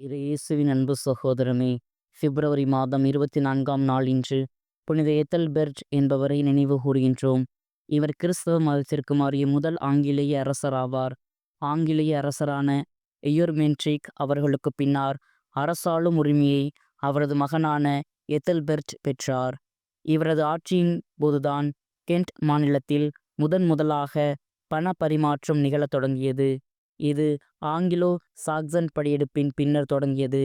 இறை இயேசுவின் அன்பு சகோதரமே பிப்ரவரி மாதம் இருபத்தி நான்காம் நாள் இன்று புனித எத்தல்பெர்ட் என்பவரை நினைவு கூறுகின்றோம். இவர் கிறிஸ்தவ மதத்திற்கு மாறிய முதல் ஆங்கிலேய அரசராவார். ஆங்கிலேய அரசரான எயோர்மென்ட்ரிக் அவர்களுக்கு பின்னார் அரசாளும் உரிமையை அவரது மகனான எத்தல்பெர்ட் பெற்றார். இவரது ஆட்சியின் போதுதான் கென்ட் மாநிலத்தில் முதன் முதலாக பண பரிமாற்றம் நிகழத் தொடங்கியது. இது ஆங்கிலோ சாக்சன் படையெடுப்பின் பின்னர் தொடங்கியது.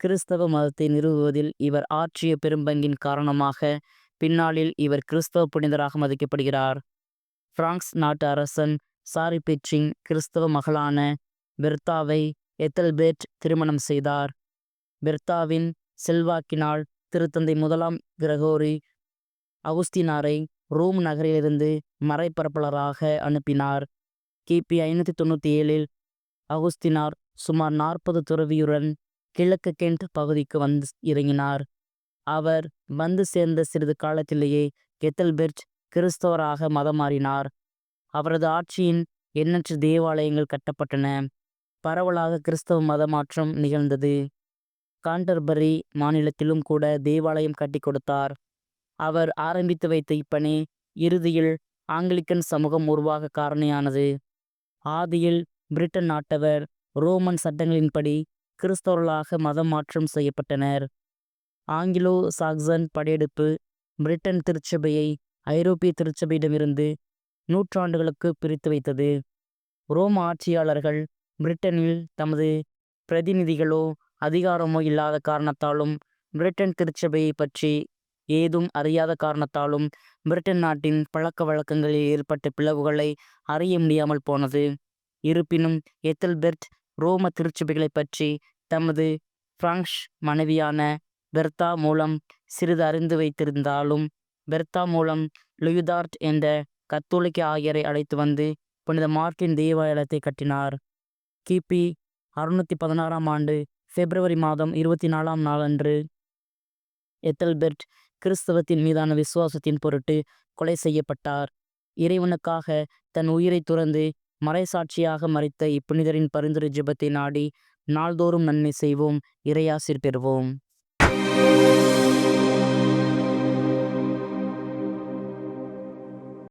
கிறிஸ்தவ மதத்தை நிறுவுவதில் இவர் ஆற்றிய பெரும்பங்கின் காரணமாக பின்னாளில் இவர் கிறிஸ்தவ புனிதராக மதிக்கப்படுகிறார். பிரான்ஸ் நாட்டு அரசன் சாரி பிச்சிங் கிறிஸ்தவ மகளான பெர்த்தாவை எத்தல்பேட் திருமணம் செய்தார். பெர்த்தாவின் செல்வாக்கினால் திருத்தந்தை முதலாம் கிரகோரி அகுஸ்தினாரை ரோம் நகரிலிருந்து மறைப்பரப்பலராக அனுப்பினார். கிபி ஐநூற்றி தொண்ணூற்றி ஏழில் அகுஸ்தினார் சுமார் நாற்பது துறவியுடன் கிழக்கு கெண்ட் பகுதிக்கு வந்து இறங்கினார். அவர் வந்து சேர்ந்த சிறிது காலத்திலேயே கெத்தல்பெர்ட் கிறிஸ்தவராக மதம் மாறினார் அவரது ஆட்சியின் எண்ணற்ற தேவாலயங்கள் கட்டப்பட்டன. பரவலாக கிறிஸ்தவ மதமாற்றம் நிகழ்ந்தது. காண்டர்பரி மாநிலத்திலும் கூட தேவாலயம் கட்டி கொடுத்தார். அவர் ஆரம்பித்து வைத்த இப்பணி இறுதியில் ஆங்கிலிக்கன் சமூகம் உருவாக காரணியானது. ஆதியில் பிரிட்டன் நாட்டவர் ரோமன் சட்டங்களின்படி கிறிஸ்தவர்களாக மதம் மாற்றம் செய்யப்பட்டனர். ஆங்கிலோ சாக்சன் படையெடுப்பு பிரிட்டன் திருச்சபையை ஐரோப்பிய திருச்சபையிடமிருந்து நூற்றாண்டுகளுக்கு பிரித்து வைத்தது. ரோம ஆட்சியாளர்கள் பிரிட்டனில் தமது பிரதிநிதிகளோ அதிகாரமோ இல்லாத காரணத்தாலும் பிரிட்டன் திருச்சபையை பற்றி ஏதும் அறியாத காரணத்தாலும் பிரிட்டன் நாட்டின் பழக்க வழக்கங்களில் ஏற்பட்ட பிளவுகளை அறிய முடியாமல் போனது. இருப்பினும் எத்தல்பெர்ட் ரோம திருச்சபைகளை பற்றி தமது பிராங்ஷ் மனைவியான பெர்தா மூலம் சிறிது அறிந்து வைத்திருந்தாலும் பெர்தா மூலம் லுயுதார்ட் என்ற கத்தோலிக்க ஆகியரை அழைத்து வந்து புனித மார்க்கின் தேவாலயத்தை கட்டினார். கிபி அறுநூற்றி பதினாறாம் ஆண்டு பிப்ரவரி மாதம் இருபத்தி நாலாம் நாளன்று எத்தல்பெர்ட் கிறிஸ்தவத்தின் மீதான விசுவாசத்தின் பொருட்டு கொலை செய்யப்பட்டார். இறைவனுக்காக தன் உயிரை துறந்து மறைசாட்சியாக மறைத்த இப்புனிதரின் பரிந்துரை ஜெபத்தை நாடி நாள்தோறும் நன்மை செய்வோம் இறையாசிர் பெறுவோம்.